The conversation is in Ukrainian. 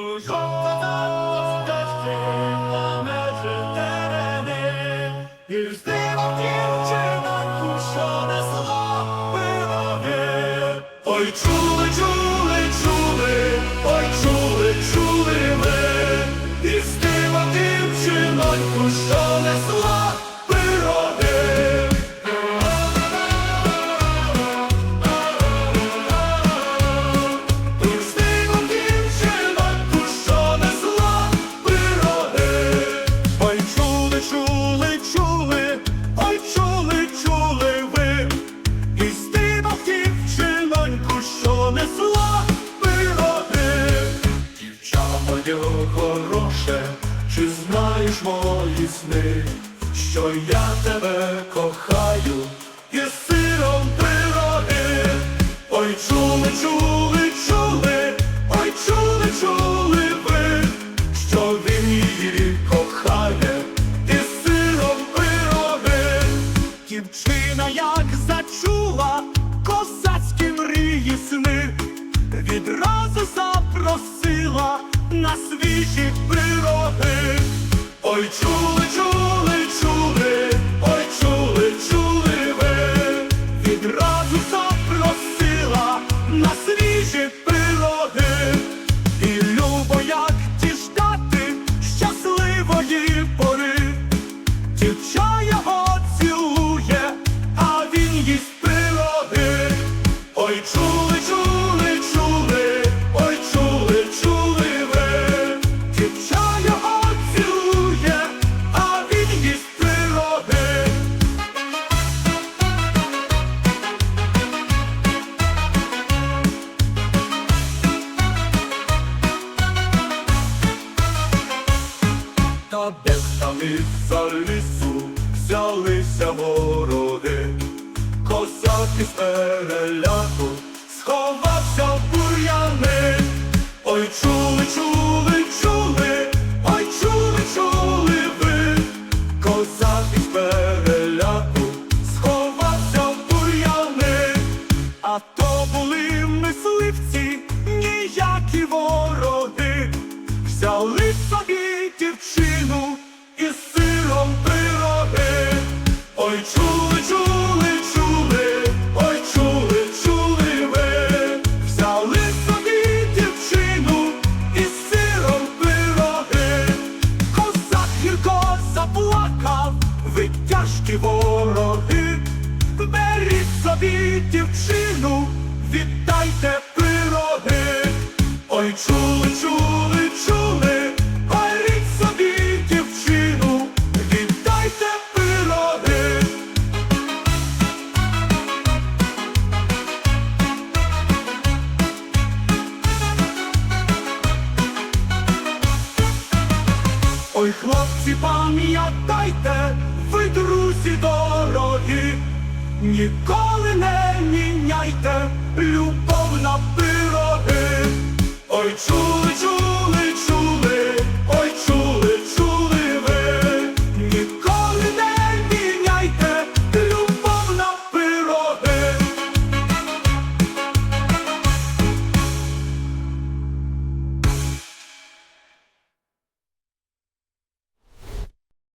Жовта стежина межі терени, і здива дівчина, що несла пироги. Ой, чули, Дівча хороше, чи знаєш мої сни, що я тебе кохаю, і сиром пироги. Ой, чули, чули, чули, ой, чули, чули ви, що він її кохає, і сиром пироги. Дівчина як зачула козацькі мрії сни, відразу запросила на свіжі пироги. Ой, чули, чули, чули, ой, чули, чули ви, відразу запросила на свіжі пироги. І любо, як діждати щасливої пори. Дівча його цілує, а він їсть пироги. Ой, чули, чули, Та де там із-за лісу взялися вороги, козак із переляку сховався в бур'яни. Ой, чули, чули, чули, ой, чули, чули ви, козак із переляку сховався в бур'яни, а то були мисливці, ніякі вороги, взяли беріть собі дівчину, віддайте пироги. Ой, чули, чули, чули, беріть собі дівчину, віддайте пироги. Ой, хлопці, пам'ятайте, ви друзі дорогі, ніколи не міняйте любов на пироги. Ой, чули,